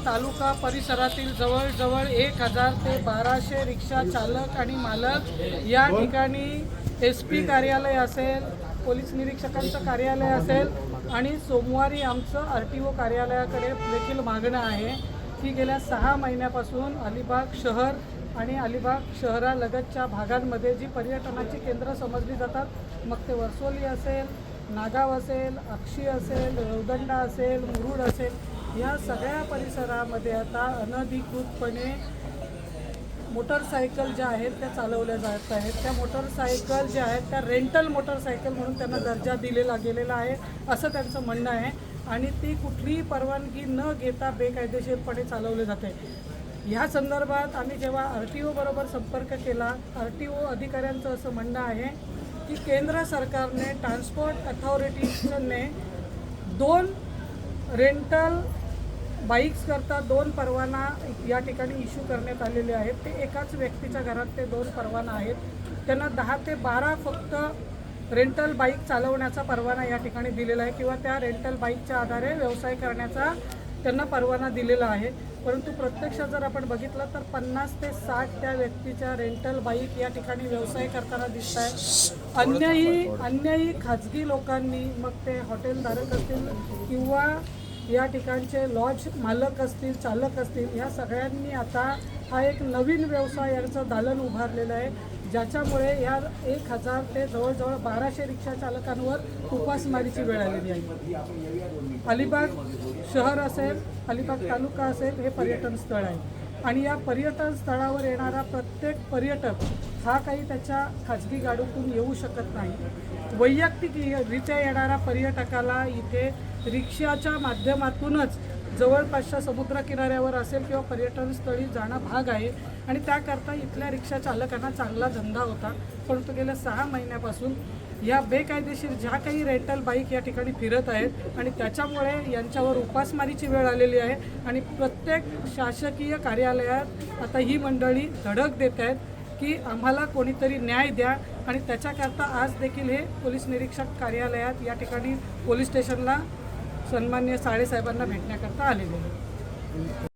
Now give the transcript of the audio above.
तालुका परिसरातील जवळजवळ एक हजार ते बाराशे रिक्षा चालक आणि मालक या ठिकाणी एस पी कार्यालय असेल पोलीस निरीक्षकांचं कार्यालय असेल आणि सोमवारी आमचं आर टी ओ कार्यालयाकडे देखील मागणं आहे. की गेल्या सहा महिन्यापासून अलिबाग शहर आणि अलिबाग शहरालगतच्या भागांमध्ये जी पर्यटनाची केंद्र समजली जातात मग ते वर्सोली असेल नागाव असेल अक्षी असेल रेवदंडा असेल मुरुड असेल या सगळ्या परिसरामध्ये आता अनधिकृतपणे मोटरसायकल ज्या आहेत त्या चालवल्या जात आहेत. त्या मोटरसायकल ज्या आहेत त्या रेंटल मोटरसायकल म्हणून त्यांना दर्जा दिलेला गेलेला आहे असं त्यांचं म्हणणं आहे. आणि ती कुठलीही परवानगी न घेता बेकायदेशीरपणे चालवले जाते. ह्या संदर्भात आम्ही जेव्हा आर टी ओबरोबर संपर्क केला आर टी ओ अधिकाऱ्यांचं असं म्हणणं आहे की केंद्र सरकारने ट्रान्सपोर्ट अथॉरिटीने दोन रेंटल बाईक्स करता दोन परवाना या ठिकाणी इश्यू करण्यात आलेले आहेत. ते एकाच व्यक्तीच्या घरात ते दोन परवाना आहेत. त्यांना दहा ते बारा फक्त रेंटल बाईक चालवण्याचा परवाना या ठिकाणी दिलेला आहे किंवा त्या रेंटल बाईकच्या आधारे व्यवसाय करण्याचा त्यांना परवाना दिलेला आहे. परंतु प्रत्यक्षात जर आपण बघितलं तर पन्नास ते साठ त्या व्यक्तीच्या रेंटल बाईक या ठिकाणी व्यवसाय करताना दिसत आहेत अन्यही अन्यही खाजगी लोकांनी मग ते हॉटेलधारक असतील किंवा या ठिकाणचे लॉज मालक असतील चालक असतील या सगळ्यांनी आता हा एक नवीन व्यवसाय यांचं दालन उभारलेलं आहे. ज्याच्यामुळे या एक हजार ते जवळजवळ बाराशे रिक्षा चालकांवर उपासमारीची वेळ आलेली आहे. अलिबाग शहर असेल अलिबाग तालुका असेल हे पर्यटन स्थळ आहे. आणि या पर्यटन स्थळावर येणारा प्रत्येक पर्यटक हा काही त्याच्या खाजगी गाडीतून येऊ शकत नाही. वैयक्तिकरित्या येणाऱ्या पर्यटकाला इथे रिक्षाच्या माध्यमातूनच जवळपासच्या समुद्रकिनाऱ्यावर असेल किंवा पर्यटनस्थळी जाणं भाग आहे. आणि त्याकरता इथल्या रिक्षा चालकांना चांगला धंदा होता. परंतु गेल्या सहा महिन्यापासून या बेकायदेशीर ज्या काही रेंटल बाईक या ठिकाणी फिरत आहेत आणि त्याच्यामुळे यांच्यावर उपासमारीची वेळ आलेली आहे. आणि प्रत्येक शासकीय कार्यालयात आता ही मंडळी धडक देत आहेत. की आम्हाला कोणीतरी न्याय द्या आणि त्याच्याकरता आज देखील हे पोलीस निरीक्षक कार्यालयात या ठिकाणी पोलीस स्टेशनला सन्मान्य साळेसाहेबांना भेटण्याकरता आलेले आहे.